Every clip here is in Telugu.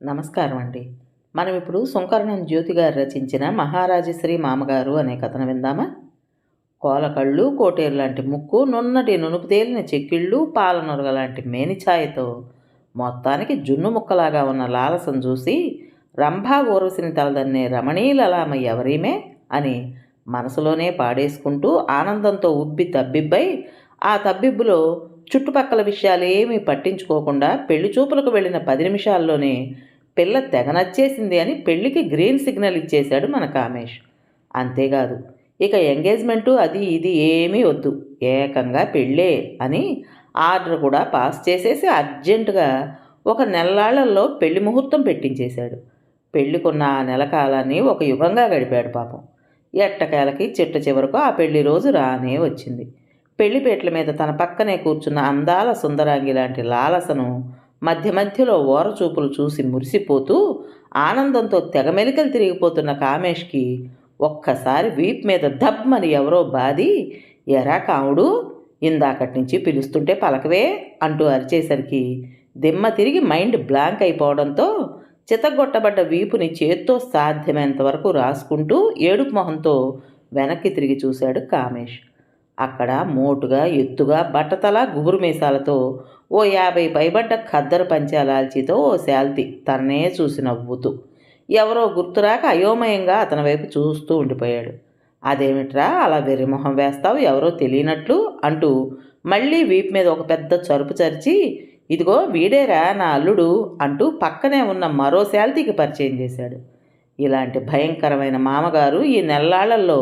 నమస్కారం అండి. మనం ఇప్పుడు సుంకరణం జ్యోతి గారు రచించిన మహారాజశ్రీ మామగారు అనే కథను విందామా? కోలకళ్ళు కోటేరు లాంటి ముక్కు నున్నటి నునుపు తేలిన చెక్కిళ్ళు పాలనొరగ లాంటి మేనిఛాయతో మొత్తానికి జున్ను ముక్కలాగా ఉన్న లాలసం చూసి రంభా ఊర్వశిని తలదన్నే రమణీలలామ ఎవరీమే అని మనసులోనే పాడేసుకుంటూ ఆనందంతో ఉబ్బి తబ్బిబ్బై ఆ తబ్బిబ్బులో చుట్టుపక్కల విషయాలేమీ పట్టించుకోకుండా పెళ్ళి చూపులకు వెళ్ళిన పది నిమిషాల్లోనే పిల్ల తెగ నచ్చేసింది అని పెళ్ళికి గ్రీన్ సిగ్నల్ ఇచ్చేశాడు మన కామేష్. అంతేకాదు ఇక ఎంగేజ్మెంటు అది ఇది ఏమీ వద్దు ఏకంగా పెళ్ళే అని ఆర్డర్ కూడా పాస్ చేసేసి అర్జెంటుగా ఒక నెల్లాళ్ళలో పెళ్ళి ముహూర్తం పెట్టించేశాడు. పెళ్ళికున్న ఆ నెల కాలాన్ని ఒక యుగంగా గడిపాడు పాపం. ఎట్టకేలకి చిట్ట చివరకు ఆ పెళ్ళి రోజు రానే వచ్చింది. పెళ్ళిపేట్ల మీద తన పక్కనే కూర్చున్న అందాల సుందరాంగి లాంటి లాలసను మధ్య మధ్యలో ఓరచూపులు చూసి మురిసిపోతూ ఆనందంతో తెగమెలికలు తిరిగిపోతున్న కామేష్కి ఒక్కసారి వీప్ మీద దబ్మని ఎవరో బాది ఎరా కాముడు ఇందాకటి నుంచి పిలుస్తుంటే పలకవే అంటూ అరిచేసరికి దిమ్మ తిరిగి మైండ్ బ్లాంక్ అయిపోవడంతో చితగొట్టబడ్డ వీపుని చేత్తో సాధ్యమైనంత వరకు రాసుకుంటూ ఏడుపు మొహంతో వెనక్కి తిరిగి చూశాడు కామేష్. అక్కడ మోటుగా ఎత్తుగా బట్టతల గుబురు మీసాలతో ఓ యాభై పైబడ్డ ఖద్దరు పంచాలాల్చితో ఓ శాల్తి తననే చూసి నవ్వుతూ ఎవరో గుర్తురాక అయోమయంగా అతని వైపు చూస్తూ ఉండిపోయాడు. అదేమిట్రా అలా వెర్రిమొహం వేస్తావు? ఎవరో తెలియనట్లు? అంటూ మళ్ళీ వీపు మీద ఒక పెద్ద చరుపు చరిచి ఇదిగో వీడేరా నా అల్లుడు అంటూ పక్కనే ఉన్న మరో శాల్తీకి పరిచయం చేశాడు. ఇలాంటి భయంకరమైన మామగారు ఈ నెల్లాళ్ళలో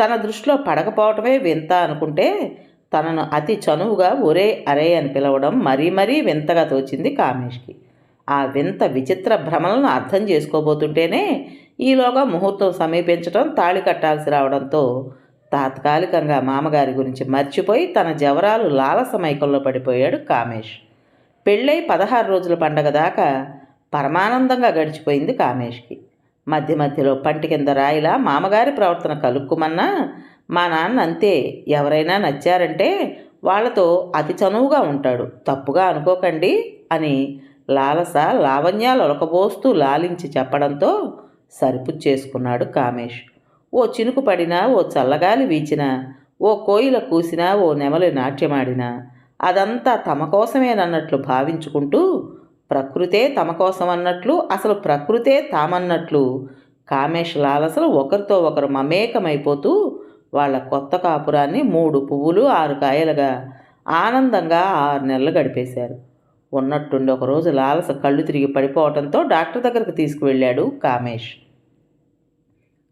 తన దృష్టిలో పడకపోవటమే వింత అనుకుంటే తనను అతి చనువుగా ఒరే అరే అని పిలవడం మరీ మరీ వింతగా తోచింది కామేష్కి. ఆ వింత విచిత్ర భ్రమలను అర్థం చేసుకోబోతుంటేనే ఈలోగా ముహూర్తం సమీపించడం తాళి కట్టాల్సి రావడంతో తాత్కాలికంగా మామగారి గురించి మర్చిపోయి తన జవరాలు లాలసమైకంలో పడిపోయాడు కామేష్. పెళ్ళై పదహారు రోజుల పండగ దాకా పరమానందంగా గడిచిపోయింది కామేష్కి. మధ్య మధ్యలో పంటి కింద రాయిలా మామగారి ప్రవర్తన కలుక్కుమన్నా మా నాన్న అంతే. ఎవరైనా నచ్చారంటే వాళ్ళతో అతి చనువుగా ఉంటాడు. తప్పుగా అనుకోకండి అని లాలస లావణ్యాలు ఒలకబోస్తూ లాలించి చెప్పడంతో సరిపుచ్చేసుకున్నాడు కామేష్. ఓ చినుకు పడినా ఓ చల్లగాలి వీచినా ఓ కోయిల కూసినా ఓ నెమలి నాట్యమాడినా అదంతా తమ కోసమేనన్నట్లు భావించుకుంటూ ప్రకృతే తమ కోసం అన్నట్లు అసలు ప్రకృతే తామన్నట్లు కామేష్ లాలసలు ఒకరితో ఒకరు మమేకమైపోతూ వాళ్ళ కొత్త కాపురాన్ని మూడు పువ్వులు ఆరు కాయలుగా ఆనందంగా ఆరు నెలలు గడిపేశారు. ఉన్నట్టుండి ఒకరోజు లాలస కళ్ళు తిరిగి పడిపోవడంతో డాక్టర్ దగ్గరకు తీసుకువెళ్ళాడు కామేష్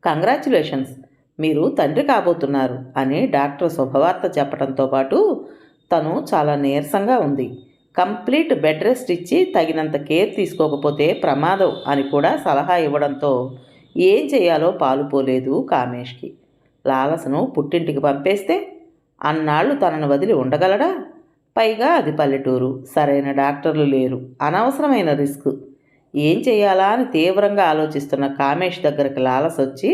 కంగ్రాచులేషన్స్ మీరు తండ్రి కాబోతున్నారు అని డాక్టర్ శుభవార్త చెప్పడంతో పాటు తను చాలా నీరసంగా ఉంది. కంప్లీట్ బెడ్ రెస్ట్ ఇచ్చి తగినంత కేర్ తీసుకోకపోతే ప్రమాదం అని కూడా సలహా ఇవ్వడంతో ఏం చేయాలో పాలుపోలేదు కామేష్కి. లాలసను పుట్టింటికి పంపేస్తే అన్నాళ్ళు తనను వదిలి ఉండగలడా? పైగా అది పల్లెటూరు. సరైన డాక్టర్లు లేరు. అనవసరమైన రిస్క్. ఏం చేయాలా అని తీవ్రంగా ఆలోచిస్తున్న కామేష్ దగ్గరికి లాలస వచ్చి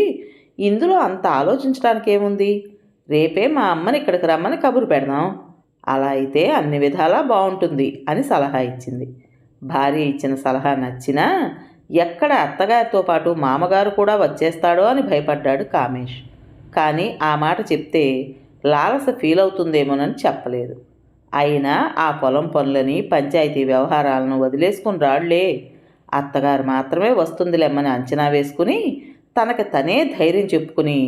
ఇందులో అంత ఆలోచించడానికి ఏముంది రేపే మా అమ్మని ఇక్కడికి రమ్మని కబురు పెడదాం. అలా అయితే అన్ని విధాలా బాగుంటుంది అని సలహా ఇచ్చింది. భార్య ఇచ్చిన సలహా నచ్చినా ఎక్కడ అత్తగారితో పాటు మామగారు కూడా వచ్చేస్తాడో అని భయపడ్డాడు కామేష్. కానీ ఆ మాట చెప్తే లాలస ఫీల్ అవుతుందేమోనని చెప్పలేదు. అయినా ఆ పొలం పనులని పంచాయతీ వ్యవహారాలను వదిలేసుకుని రాళ్ళే. అత్తగారు మాత్రమే వస్తుందిలేమ్మని అంచనా వేసుకుని తనకు తనే ధైర్యం చెప్పుకుని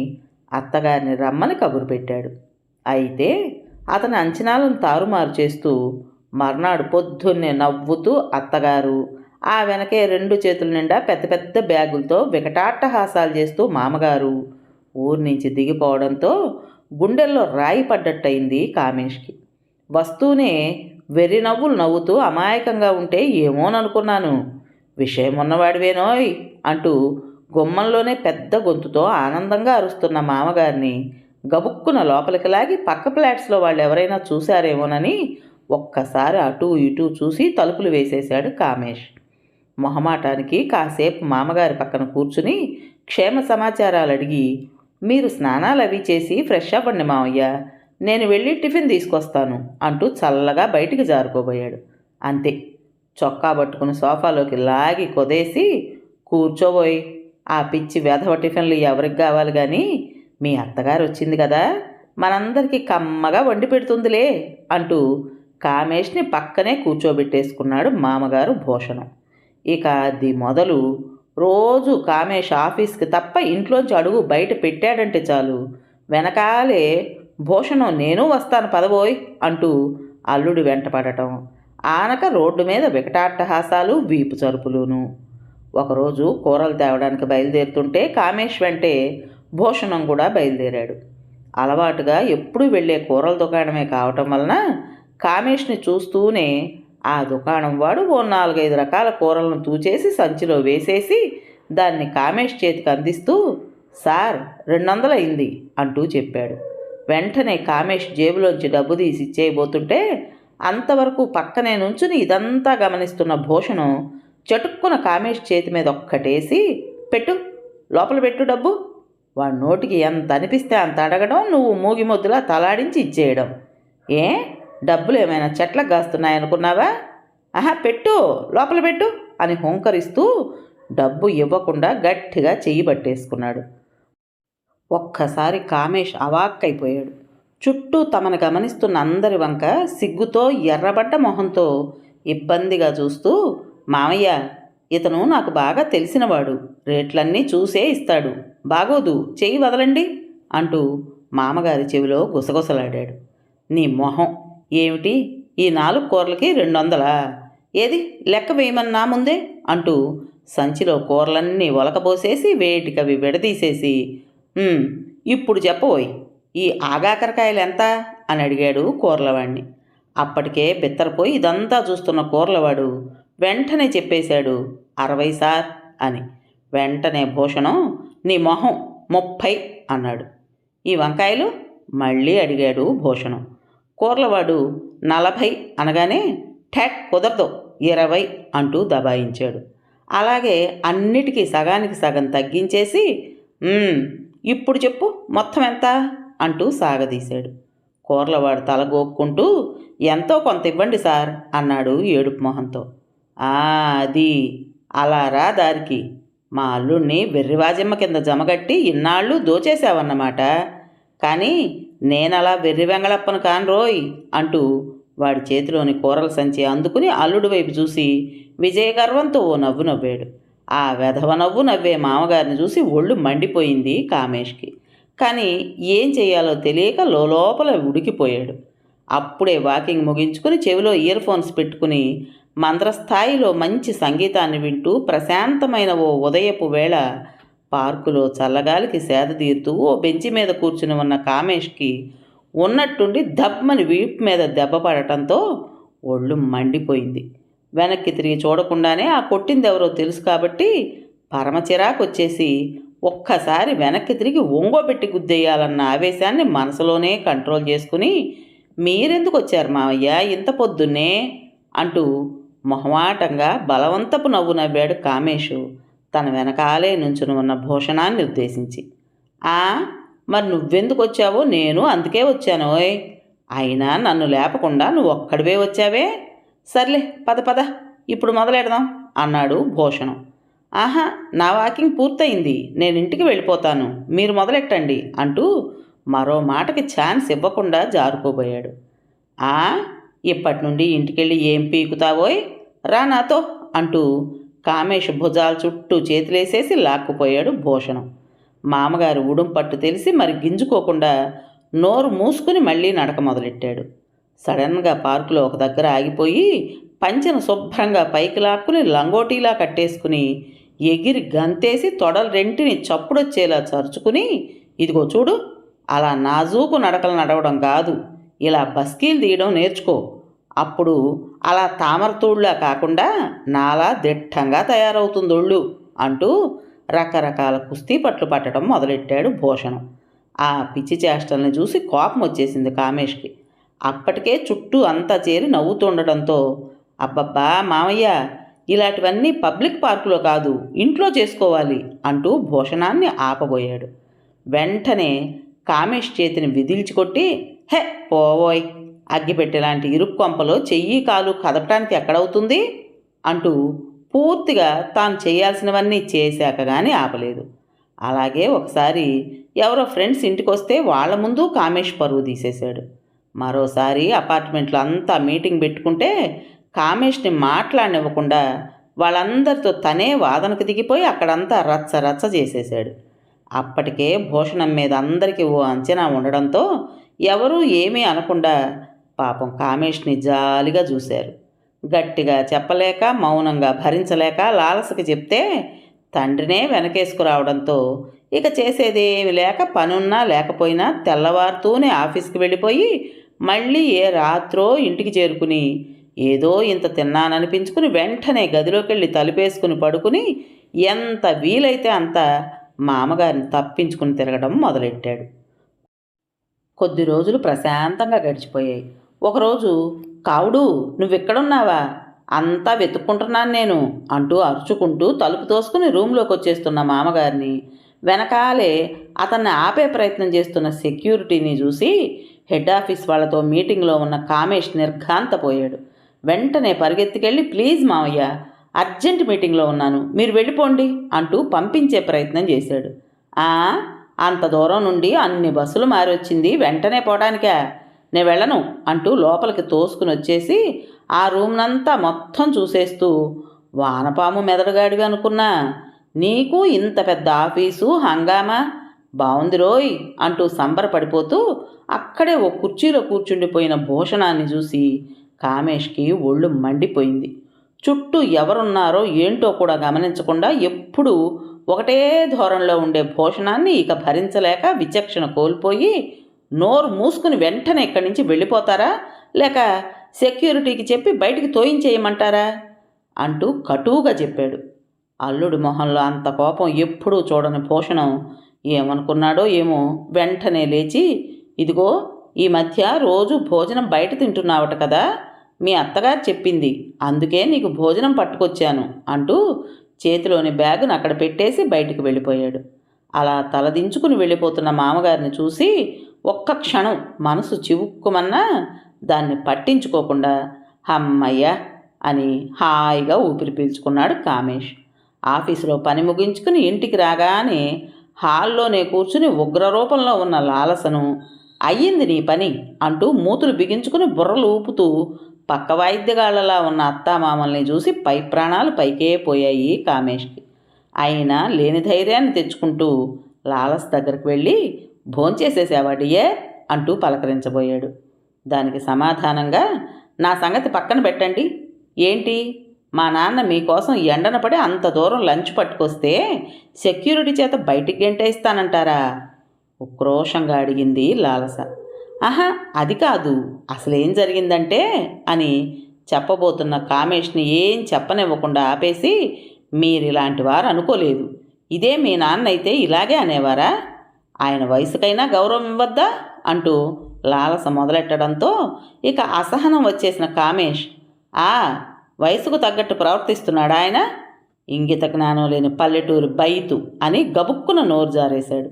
అత్తగారిని రమ్మని కబురు పెట్టాడు. అయితే అతని అంచనాలను తారుమారు చేస్తూ మర్నాడు పొద్దున్నే నవ్వుతూ అత్తగారు. ఆ వెనకే రెండు చేతుల నిండా పెద్ద పెద్ద బ్యాగులతో వికటాట్టహాసాలు చేస్తూ మామగారు. ఊరి నుంచి దిగిపోవడంతో గుండెల్లో రాయి పడ్డట్టయింది కామేష్కి. వస్తూనే వెర్రి నవ్వులు నవ్వుతూ అమాయకంగా ఉంటే ఏమోననుకున్నాను. విషయం ఉన్నవాడివేనోయ్ అంటూ గుమ్మంలోనే పెద్ద గొంతుతో ఆనందంగా అరుస్తున్న మామగారిని గబుక్కున లోపలికి లాగి పక్క ఫ్లాట్స్లో వాళ్ళు ఎవరైనా చూశారేమోనని ఒక్కసారి అటూ ఇటూ చూసి తలుపులు వేసేశాడు కామేష్. మొహమాటానికి కాసేపు మామగారి పక్కన కూర్చుని క్షేమ సమాచారాలు అడిగి మీరు స్నానాలు అవి చేసి ఫ్రెష్ అవ్వండి మావయ్య నేను వెళ్ళి టిఫిన్ తీసుకొస్తాను అంటూ చల్లగా బయటికి జారుకోబోయాడు. అంతే. చొక్కా పట్టుకుని సోఫాలోకి లాగి కొదేసి కూర్చోబోయి ఆ పిచ్చి వెధవ టిఫిన్లు ఎవరికి కావాలి కానీ మీ అత్తగారు వచ్చింది కదా మనందరికీ కమ్మగా వండి పెడుతుందిలే అంటూ కామేష్ని పక్కనే కూర్చోబెట్టేసుకున్నాడు మామగారు భూషణం. ఇక అది మొదలు రోజు కామేష్ ఆఫీస్కి తప్ప ఇంట్లోంచి అడుగు బయట పెట్టాడంటే చాలు. వెనకాలే భూషణం నేను వస్తాను పదబోయ్ అంటూ అల్లుడు వెంటపడటం. ఆనక రోడ్డు మీద వికటాట్టహాసాలు వీపు చరుపులును ఒకరోజు కూరలు తేవడానికి బయలుదేరుతుంటే కామేష్ వెంటే భూషణం కూడా బయలుదేరాడు. అలవాటుగా ఎప్పుడూ వెళ్ళే కూరల దుకాణమే కావటం వలన కామేష్ని చూస్తూనే ఆ దుకాణం వాడు ఓ నాలుగైదు రకాల కూరలను తూచేసి సంచిలో వేసేసి దాన్ని కామేష్ చేతికి అందిస్తూ సార్ రెండు వందలు అయింది అంటూ చెప్పాడు. వెంటనే కామేష్ జేబులోంచి డబ్బు తీసి ఇచ్చేయబోతుంటే అంతవరకు పక్కనే నుంచుని ఇదంతా గమనిస్తున్న భూషణం చటుక్కున కామేష్ చేతి మీద ఒక్కటేసి పెట్టు లోపల పెట్టు డబ్బు. వాడి నోటికి ఎంత అనిపిస్తే అంత అడగడం నువ్వు మూగిమొద్దులా తలాడించి ఇచ్చేయడం. ఏ? డబ్బులు ఏమైనా చెట్లకు కాస్తున్నాయనుకున్నావా? ఆహా పెట్టు లోపల పెట్టు అని హుంకరిస్తూ డబ్బు ఇవ్వకుండా గట్టిగా చెయ్యి పట్టేసుకున్నాడు. ఒక్కసారి కామేష్ అవాక్కైపోయాడు. చుట్టూ తమను గమనిస్తున్న అందరి వంక సిగ్గుతో ఎర్రబడ్డ మొహంతో ఇబ్బందిగా చూస్తూ మామయ్య ఇతను నాకు బాగా తెలిసినవాడు రేట్లన్నీ చూసే ఇస్తాడు. బాగోదు చెయ్యి వదలండి అంటూ మామగారి చెవిలో గుసగుసలాడాడు. నీ మొహం ఏమిటి? ఈ నాలుగు కూరలకి రెండు వందలా ఏది? లెక్క వేయమన్నా ముందే? అంటూ సంచిలో కూరలన్నీ ఒలకబోసేసి వేటికవి విడదీసేసి ఇప్పుడు చెప్పబోయ్ ఈ ఆగాకరకాయలు ఎంత అని అడిగాడు కూరలవాణ్ణి. అప్పటికే బిత్తరపోయి ఇదంతా చూస్తున్న కూరలవాడు వెంటనే చెప్పేశాడు అరవై సార్ అని. వెంటనే భూషణం నీ మొహం ముప్పై అన్నాడు. ఈ వంకాయలు మళ్ళీ అడిగాడు భూషణం. కూరలవాడు నలభై అనగానే ఠెట్ కుదరదు ఇరవై అంటూ దబాయించాడు. అలాగే అన్నిటికీ సగానికి సగం తగ్గించేసి ఇప్పుడు చెప్పు మొత్తం ఎంత అంటూ సాగదీశాడు. కూరలవాడు తల గోక్కుంటూ ఎంతో కొంత ఇవ్వండి సార్ అన్నాడు ఏడుపు మొహంతో. అది. అలారా దారికి. మా అల్లుణ్ణి వెర్రివాజమ్మ కింద జమగట్టి ఇన్నాళ్ళు దోచేశావన్నమాట. కానీ నేనలా వెర్రి వెంగళప్పను కాన్రోయ్ అంటూ వాడి చేతిలోని కూరల సంచి అందుకుని అల్లుడి వైపు చూసి విజయగర్వంతో ఓ నవ్వు నవ్వాడు. ఆ వెధవ నవ్వు నవ్వే మామగారిని చూసి ఒళ్ళు మండిపోయింది కామేష్కి. కానీ ఏం చేయాలో తెలియక లోపల ఉడికిపోయాడు. అప్పుడే వాకింగ్ ముగించుకుని చెవిలో ఇయర్ ఫోన్స్ పెట్టుకుని మంద్రస్థాయిలో మంచి సంగీతాన్ని వింటూ ప్రశాంతమైన ఓ ఉదయపు వేళ పార్కులో చల్లగాలికి సేద తీరుతూ ఓ బెంచి మీద కూర్చుని ఉన్న కామేష్కి ఉన్నట్టుండి దబ్బని వీపు మీద దెబ్బ పడటంతో ఒళ్ళు మండిపోయింది. వెనక్కి తిరిగి చూడకుండానే ఆ కొట్టింది ఎవరో తెలుసు కాబట్టి పరమ చిరాకు వచ్చేసి ఒక్కసారి వెనక్కి తిరిగి ఒంగోబెట్టి గుద్దేయాలన్న ఆవేశాన్ని మనసులోనే కంట్రోల్ చేసుకుని మీరెందుకు వచ్చారు మావయ్య? ఇంత పొద్దున్నే? అంటూ మొహమాటంగా బలవంతపు నవ్వు నవ్వాడు కామేషు తన వెనకాలే నుంచుని ఉన్న భూషణాన్ని ఉద్దేశించి. ఆ మరి నువ్వెందుకు వచ్చావో నేను అందుకే వచ్చాను ఓయ్. అయినా నన్ను లేపకుండా నువ్వు ఒక్కడివే వచ్చావే? సర్లే పద పద. ఇప్పుడు మొదలెడదాం అన్నాడు భూషణం. ఆహా నా వాకింగ్ పూర్తయింది. నేను ఇంటికి వెళ్ళిపోతాను. మీరు మొదలెట్టండి అంటూ మరో మాటకి ఛాన్స్ ఇవ్వకుండా జారుకోబోయాడు. ఆ ఇప్పటి నుండి ఇంటికెళ్ళి ఏం పీకుతావోయ్? రా నాతో అంటూ కామేష్ భుజాల చుట్టూ చేతులేసేసి లాక్కుపోయాడు భూషణం. మామగారు ఉడుం పట్టు తెలిసి మరి గింజుకోకుండా నోరు మూసుకుని మళ్ళీ నడక మొదలెట్టాడు. సడన్గా పార్కులో ఒక దగ్గర ఆగిపోయి పంచెను శుభ్రంగా పైకి లాక్కుని లంగోటీలా కట్టేసుకుని ఎగిరి గంతేసి తొడలు రెంటిని చప్పుడొచ్చేలా చరుచుకుని ఇదిగో చూడు అలా నాజూకు నడకలు నడవడం కాదు ఇలా బస్కీలు తీయడం నేర్చుకో. అప్పుడు అలా తామరతూళ్ళ కాకుండా నాలా దిట్టంగా తయారవుతుందొళ్ళు అంటూ రకరకాల కుస్తీ పట్లు పట్టడం మొదలెట్టాడు భూషణం. ఆ పిచ్చి చేష్టల్ని చూసి కోపం వచ్చేసింది కామేష్కి. అప్పటికే చుట్టూ అంతా చేరి నవ్వుతుండడంతో అబ్బబ్బా మామయ్య ఇలాంటివన్నీ పబ్లిక్ పార్కులో కాదు ఇంట్లో చేసుకోవాలి అంటూ భూషణాన్ని ఆపబోయాడు. వెంటనే కామేష్ చేతిని విదిల్చి కొట్టి హే పోవోయ్ అగ్గిపెట్టెలాంటి ఇరుక్కొంపలో చెయ్యి కాలు కదపటానికి ఎక్కడవుతుంది? అంటూ పూర్తిగా తాను చేయాల్సినవన్నీ చేశాక కానీ ఆపలేదు. అలాగే ఒకసారి ఎవరో ఫ్రెండ్స్ ఇంటికి వస్తే వాళ్ళ ముందు కామేష్ పరువు తీసేశాడు. మరోసారి అపార్ట్మెంట్లో అంతా మీటింగ్ పెట్టుకుంటే కామేష్ని మాట్లాడనివ్వకుండా వాళ్ళందరితో తనే వాదనకు దిగిపోయి అక్కడంతా రచ్చ రచ్చ చేసేశాడు. అప్పటికే భూషణం మీద అందరికీ ఓ అంచనా ఉండడంతో ఎవరూ ఏమీ అనకుండా పాపం కామేష్ని జాలిగా చూశారు. గట్టిగా చెప్పలేక మౌనంగా భరించలేక లాలసకి చెప్తే తండ్రినే వెనకేసుకురావడంతో ఇక చేసేదేమి లేక పనున్నా లేకపోయినా తెల్లవారుతూనే ఆఫీస్కి వెళ్ళిపోయి మళ్ళీ ఏ రాత్రో ఇంటికి చేరుకుని ఏదో ఇంత తిన్నాననిపించుకుని వెంటనే గదిలోకి వెళ్ళి తలుపేసుకుని పడుకుని ఎంత వీలైతే అంత మామగారిని తప్పించుకుని తిరగడం మొదలెట్టాడు. కొద్ది రోజులు ప్రశాంతంగా గడిచిపోయాయి. ఒకరోజు కావుడు నువ్వెక్కడున్నావా? అంతా వెతుక్కుంటున్నాను నేను అంటూ అరుచుకుంటూ తలుపు తోసుకుని రూమ్లోకి వచ్చేస్తున్న మామగారిని. వెనకాలే అతన్ని ఆపే ప్రయత్నం చేస్తున్న సెక్యూరిటీని చూసి హెడ్ ఆఫీస్ వాళ్ళతో మీటింగ్లో ఉన్న కామేష్ నిర్ఘాంతపోయాడు. వెంటనే పరిగెత్తికెళ్ళి ప్లీజ్ మావయ్య అర్జెంట్ మీటింగ్లో ఉన్నాను మీరు వెళ్ళిపోండి అంటూ పంపించే ప్రయత్నం చేశాడు. అంత దూరం నుండి అన్ని బస్సులు మారొచ్చింది వెంటనే పోవడానికా నేను వెళ్ళను అంటూ లోపలికి తోసుకుని వచ్చేసి ఆ రూమ్నంతా మొత్తం చూసేస్తూ వానపాము మెదడుగాడివి అనుకున్నా నీకు ఇంత పెద్ద ఆఫీసు హంగామా? బావుంది రోయ్ అంటూ సంబరపడిపోతూ అక్కడే ఓ కుర్చీలో కూర్చుండిపోయిన భూషణాన్ని చూసి కామేష్కి ఒళ్ళు మండిపోయింది. చుట్టూ ఎవరున్నారో ఏంటో కూడా గమనించకుండా ఎప్పుడూ ఒకటే ధోరణిలో ఉండే భూషణాన్ని ఇక భరించలేక విచక్షణ కోల్పోయి నోరు మూసుకుని వెంటనే ఇక్కడి నుంచి వెళ్ళిపోతారా? లేక సెక్యూరిటీకి చెప్పి బయటికి తోయించేయమంటారా? అంటూ కటువుగా చెప్పాడు. అల్లుడి మొహంలో అంత కోపం ఎప్పుడూ చూడని భూషణం ఏమనుకున్నాడో ఏమో వెంటనే లేచి ఇదిగో ఈ మధ్య రోజు భోజనం బయట తింటున్నావట కదా? మీ అత్తగారు చెప్పింది. అందుకే నీకు భోజనం పట్టుకొచ్చాను అంటూ చేతిలోని బ్యాగును అక్కడ పెట్టేసి బయటికి వెళ్ళిపోయాడు. అలా తలదించుకుని వెళ్ళిపోతున్న మామగారిని చూసి ఒక్క క్షణం మనసు చివుక్కుమన్నా దాన్ని పట్టించుకోకుండా హమ్మయ్య అని హాయిగా ఊపిరి పీల్చుకున్నాడు కామేష్. ఆఫీసులో పని ముగించుకుని ఇంటికి రాగానే హాల్లోనే కూర్చుని ఉగ్రరూపంలో ఉన్న లాలసను అయ్యింది నీ పని అంటూ మూతులు బిగించుకుని బుర్రలు ఊపుతూ పక్క వాయిద్యగాళ్ళలా ఉన్న అత్తామామల్ని చూసి పై ప్రాణాలు పైకే పోయాయి కామేష్కి. అయినా లేని ధైర్యాన్ని తెచ్చుకుంటూ లాలస్ దగ్గరికి వెళ్ళి భోంచేసేసావాడియే అంటూ పలకరించబోయాడు. దానికి సమాధానంగా నా సంగతి పక్కన పెట్టండి. ఏంటి? మా నాన్న మీకోసం ఎండన పడి అంత దూరం లంచ్ పట్టుకొస్తే సెక్యూరిటీ చేత బయటికి గెంటేస్తానంటారా ఉక్రోషంగా అడిగింది లాలస. ఆహా అది కాదు. అసలేం జరిగిందంటే అని చెప్పబోతున్న కామేష్ని ఏం చెప్పనివ్వకుండా ఆపేసి మీరిలాంటి వారు అనుకోలేదు. ఇదే మీ నాన్న అయితే ఇలాగే అనేవారా? ఆయన వయసుకైనా గౌరవం ఇవ్వద్దా? అంటూ లాలస మొదలెట్టడంతో ఇక అసహనం వచ్చేసిన కామేష్ ఆ వయసుకు తగ్గట్టు ప్రవర్తిస్తున్నాడు ఆయన? ఇంగిత జ్ఞానం లేని పల్లెటూరు బైతు అని గబుక్కున నోరు జారేశాడు.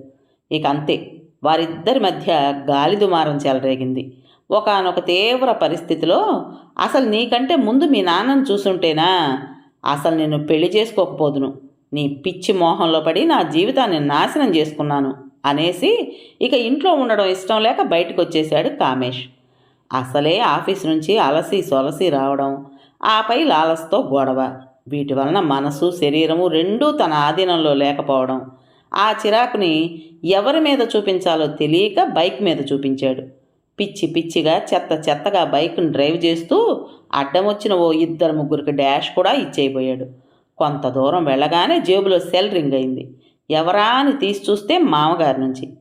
ఇక అంతే వారిద్దరి మధ్య గాలి దుమారం చెలరేగింది. ఒకనొక తీవ్ర పరిస్థితిలో అసలు నీకంటే ముందు మీ నాన్నను చూసుంటేనా? అసలు నేను పెళ్ళి చేసుకోకపోదును. నీ పిచ్చి మోహంలో పడి నా జీవితాన్ని నాశనం చేసుకున్నాను. అనేసి ఇక ఇంట్లో ఉండడం ఇష్టం లేక బయటకు వచ్చేశాడు కామేష్. అసలే ఆఫీస్ నుంచి అలసి సొలసి రావడం ఆపై లాలస్తో గొడవ. వీటి వలన మనసు శరీరము రెండూ తన ఆధీనంలో లేకపోవడం. ఆ చిరాకుని ఎవరి మీద చూపించాలో తెలియక బైక్ మీద చూపించాడు. పిచ్చి పిచ్చిగా చెత్త చెత్తగా బైక్ను డ్రైవ్ చేస్తూ అడ్డం వచ్చిన ఓ ఇద్దరు ముగ్గురికి డాష్ కూడా ఇచ్చేయబోయాడు. కొంత దూరం వెళ్ళగానే జేబులో సెల్ రింగ్ అయింది. ఎవరా అని తీసి చూస్తే మామగారి నుంచి.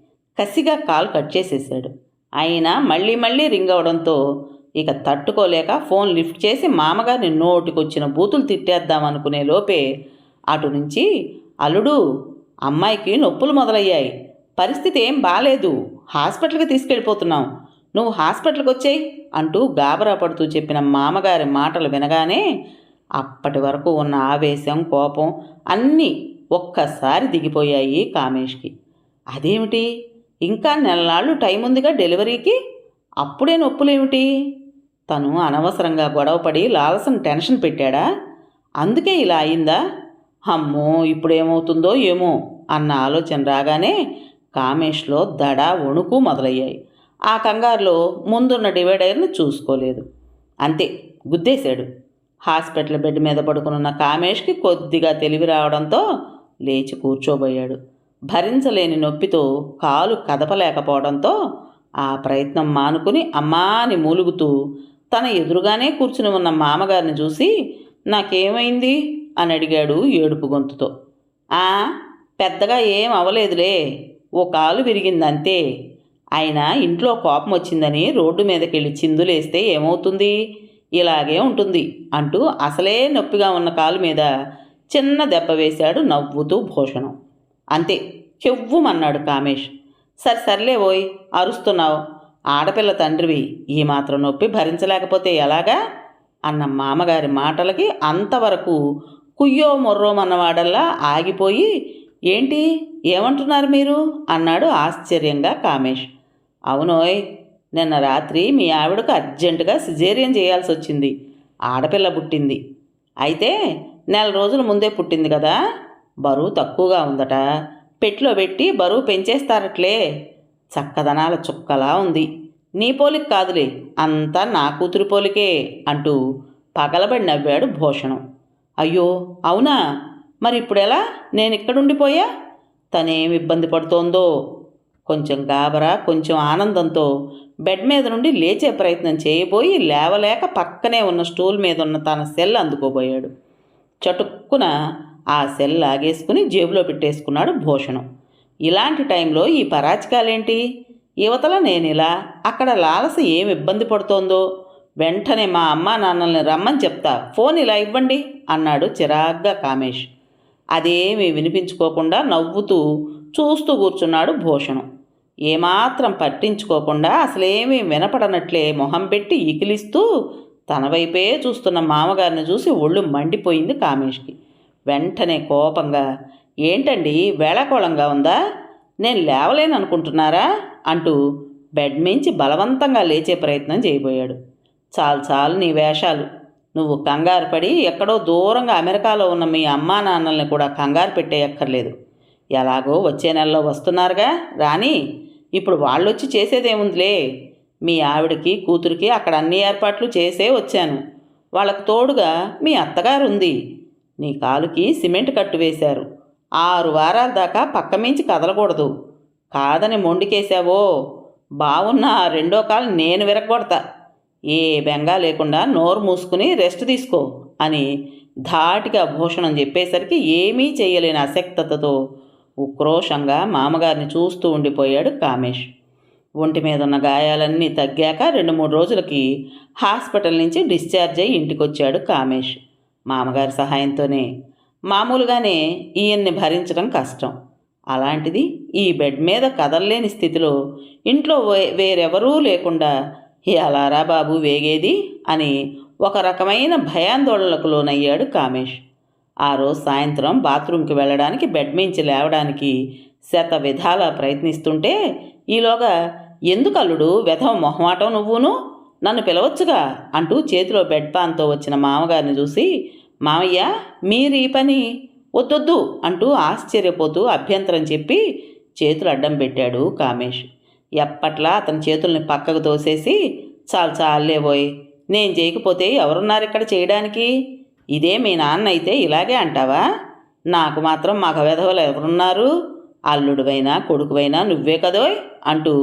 కసిగా కాల్ కట్ చేసేసాడు అయినా మళ్ళీ మళ్ళీ రింగ్ అవడంతో ఇక తట్టుకోలేక ఫోన్ లిఫ్ట్ చేసి మామగారిని నోటికొచ్చిన బూతులు తిట్టేద్దామనుకునే లోపే అటు నుంచి అల్లుడు అమ్మాయికి నొప్పులు మొదలయ్యాయి. పరిస్థితి ఏం బాలేదు. హాస్పిటల్కి తీసుకెళ్ళిపోతున్నాం. నువ్వు హాస్పిటల్కి వచ్చేయి అంటూ గాబరా పడుతూ చెప్పిన మామగారి మాటలు వినగానే అప్పటి వరకు ఉన్న ఆవేశం కోపం అన్నీ ఒక్కసారి దిగిపోయాయి కామేష్కి. అదేమిటి? ఇంకా నెలనాళ్ళు టైం ఉందిగా డెలివరీకి? అప్పుడే నొప్పులేమిటి? తను అనవసరంగా గొడవపడి లాలసన్ టెన్షన్ పెట్టాడా? అందుకే ఇలా అయిందా? అమ్మో ఇప్పుడు ఏమవుతుందో ఏమో అన్న ఆలోచన రాగానే కామేష్లో దడ వణుకు మొదలయ్యాయి. ఆ కంగారులో ముందున్న డివైడర్ని చూసుకోలేదు. అంతే గుద్దేశాడు. హాస్పిటల్ బెడ్ మీద పడుకునున్న కామేష్కి కొద్దిగా తెలివి రావడంతో లేచి కూర్చోబోయాడు. భరించలేని నొప్పితో కాలు కదపలేకపోవడంతో ఆ ప్రయత్నం మానుకుని అమ్మా అని మూలుగుతూ తన ఎదురుగానే కూర్చుని ఉన్న మామగారిని చూసి నాకేమైంది? అని అడిగాడు ఏడుపు గొంతుతో. ఆ పెద్దగా ఏం అవలేదులే ఓ కాలు విరిగిందంతే. అంతే ఇంట్లో కోపం వచ్చిందని రోడ్డు మీదకి వెళ్ళి చిందులేస్తే ఏమవుతుంది? ఇలాగే ఉంటుంది అంటూ అసలే నొప్పిగా ఉన్న కాలు మీద చిన్న దెబ్బ వేశాడు నవ్వుతూ భూషణం. అంతే చెవ్వుమన్నాడు కామేష్. సరే సర్లే ఓయ్ అరుస్తున్నావు. ఆడపిల్ల తండ్రివి ఈ మాత్రం నొప్పి భరించలేకపోతే ఎలాగా? అన్న మామగారి మాటలకి అంతవరకు కుయ్యో మొర్రోమన్నవాడల్లా ఆగిపోయి ఏంటి ఏమంటున్నారు మీరు? అన్నాడు ఆశ్చర్యంగా కామేష్. అవునోయ్ నిన్న రాత్రి మీ ఆవిడకు అర్జెంటుగా సిజేరియన్ చేయాల్సి వచ్చింది ఆడపిల్ల పుట్టింది. అయితే నెల రోజుల ముందే పుట్టింది కదా? బరువు తక్కువగా ఉందట. పెట్లో పెట్టి బరువు పెంచేస్తారట్లే. చక్కదనాల చుక్కలా ఉంది. నీ పోలిక కాదులే అంతా నా కూతురి పోలికే అంటూ పగలబడి నవ్వాడు భూషణం. అయ్యో అవునా? మరి ఇప్పుడెలా? నేను ఇక్కడుండిపోయా తనేం ఇబ్బంది పడుతోందో? కొంచెం గాబరా కొంచెం ఆనందంతో బెడ్ మీద నుండి లేచే ప్రయత్నం చేయబోయి లేవలేక పక్కనే ఉన్న స్టూల్ మీద ఉన్న తన సెల్ అందుకోబోయాడు. చటుక్కున ఆ సెల్ లాగేసుకుని జేబులో పెట్టేసుకున్నాడు భూషణం. ఇలాంటి టైంలో ఈ పరాచికాలేంటి? యువతల నేను ఇలా అక్కడ లాలస ఏం ఇబ్బంది పడుతోందో? వెంటనే మా అమ్మా నాన్నల్ని రమ్మని చెప్తా ఫోన్ ఇలా ఇవ్వండి అన్నాడు చిరాగ్గా కామేష్. అదేమీ వినిపించుకోకుండా నవ్వుతూ చూస్తూ కూర్చున్నాడు భూషణం. ఏమాత్రం పట్టించుకోకుండా అసలేమీ వినపడనట్లే మొహం పెట్టి ఇకిలిస్తూ తన వైపే చూస్తున్న మామగారిని చూసి ఒళ్ళు మండిపోయింది కామేష్కి. వెంటనే కోపంగా ఏంటండి వేళాకోళంగా ఉందా? నేను లేవలేను అనుకుంటున్నారా అంటూ బెడ్ మించి బలవంతంగా లేచే ప్రయత్నం చేయబోయాడు. చాలు చాలు నీ వేషాలు. నువ్వు కంగారు పడి ఎక్కడో దూరంగా అమెరికాలో ఉన్న మీ అమ్మా నాన్నల్ని కూడా కంగారు పెట్టేయక్కర్లేదు. ఎలాగో వచ్చే నెలలో వస్తున్నారుగా రాని ఇప్పుడు వాళ్ళొచ్చి చేసేదేముందిలే. మీ ఆవిడకి కూతురికి అక్కడ అన్ని ఏర్పాట్లు చేసే వచ్చాను. వాళ్ళకు తోడుగా మీ అత్తగారు ఉంది నీ కాలుకి సిమెంట్ కట్టు వేశారు. ఆరు వారాల దాకా పక్క మించి కదలకూడదు. కాదని మొండికేశావో. బావున్న ఆ రెండో కాలు నేను విరగొడతా. ఏ బెంగా లేకుండా నోరు మూసుకుని రెస్ట్ తీసుకో అని ధాటిగా భూషణం చెప్పేసరికి ఏమీ చేయలేని అసక్తతతో ఉక్రోషంగా మామగారిని చూస్తూ ఉండిపోయాడు కామేష్. ఒంటి మీద ఉన్న గాయాలన్నీ తగ్గాక రెండు మూడు రోజులకి హాస్పిటల్ నుంచి డిశ్చార్జ్ అయ్యి ఇంటికొచ్చాడు కామేష్. మామగారి సహాయంతోనే. మామూలుగానే ఈయన్ని భరించడం కష్టం. అలాంటిది ఈ బెడ్ మీద కదలలేని స్థితిలో ఇంట్లో వే- వేరెవరూ లేకుండా ఎలారా బాబు వేగేది? అని ఒక రకమైన భయాందోళనకు లోనయ్యాడు కామేష్. ఆ రోజు సాయంత్రం బాత్రూంకి వెళ్ళడానికి బెడ్ మించి లేవడానికి శత విధాల ప్రయత్నిస్తుంటే ఈలోగా ఎందుకు అల్లుడు వెధవ మొహమాటం నువ్వును? నన్ను పిలవచ్చుగా అంటూ చేతిలో బెడ్ పాన్తో వచ్చిన మామగారిని చూసి మామయ్య మీరు ఈ పని? వద్దొద్దు అంటూ ఆశ్చర్యపోతూ అభ్యంతరం చెప్పి చేతులు అడ్డం పెట్టాడు కామేష్. ఎప్పట్లా అతని చేతుల్ని పక్కకు తోసేసి చాలు చాలేబోయ్ నేను చేయకపోతే ఎవరున్నారు ఇక్కడ చేయడానికి? ఇదే మీ నాన్న అయితే ఇలాగే అంటావా? నాకు మాత్రం మగ వెధవలు ఎవరున్నారు? అల్లుడువైనా కొడుకువైనా నువ్వే కదోయ్ అంటూ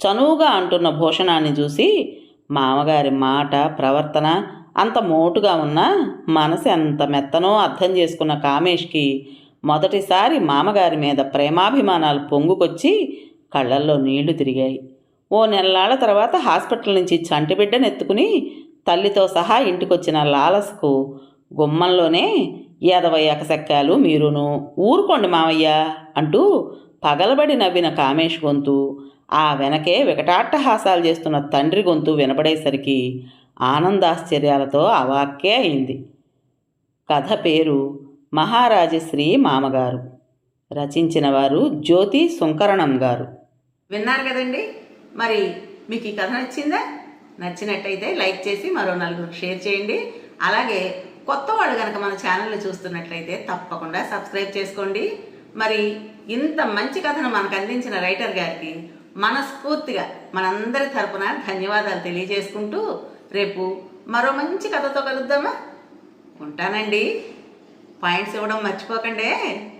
చనువుగా అంటున్న భూషణాన్ని చూసి మామగారి మాట ప్రవర్తన అంత మోటుగా ఉన్నా మనసు ఎంత మెత్తనో అర్థం చేసుకున్న కామేష్కి మొదటిసారి మామగారి మీద ప్రేమాభిమానాలు పొంగుకొచ్చి కళ్ళల్లో నీళ్ళు తిరిగాయి. ఓ నెలల తర్వాత హాస్పిటల్ నుంచి చంటి ఎత్తుకుని తల్లితో సహా ఇంటికొచ్చిన లాలస్కు గుమ్మంలోనే యాదవ ఎకసెక్కాలు మీరును ఊరుకోండి మావయ్య అంటూ పగలబడి నవ్విన కామేష్ గొంతు ఆ వెనకే వికటాట్టహాసాలు చేస్తున్న తండ్రి గొంతు వినపడేసరికి ఆనందాశ్చర్యాలతో అవాక్కే అయింది. కథ పేరు మహారాజశ్రీ మామగారు. రచించిన వారు జ్యోతి సుంకరణం గారు. విన్నారు కదండి? మరి మీకు ఈ కథ నచ్చిందా? నచ్చినట్టయితే లైక్ చేసి మరో నలుగురికి షేర్ చేయండి. అలాగే కొత్త వాళ్ళు కనుక మన ఛానల్ని చూస్తున్నట్లయితే తప్పకుండా సబ్స్క్రైబ్ చేసుకోండి. మరి ఇంత మంచి కథను మనకు అందించిన రైటర్ గారికి మనస్ఫూర్తిగా మనందరి తరపున ధన్యవాదాలు తెలియజేసుకుంటూ రేపు మరో మంచి కథతో కలుద్దామా? ఉంటానండి. పాయింట్స్ ఇవ్వడం మర్చిపోకండి.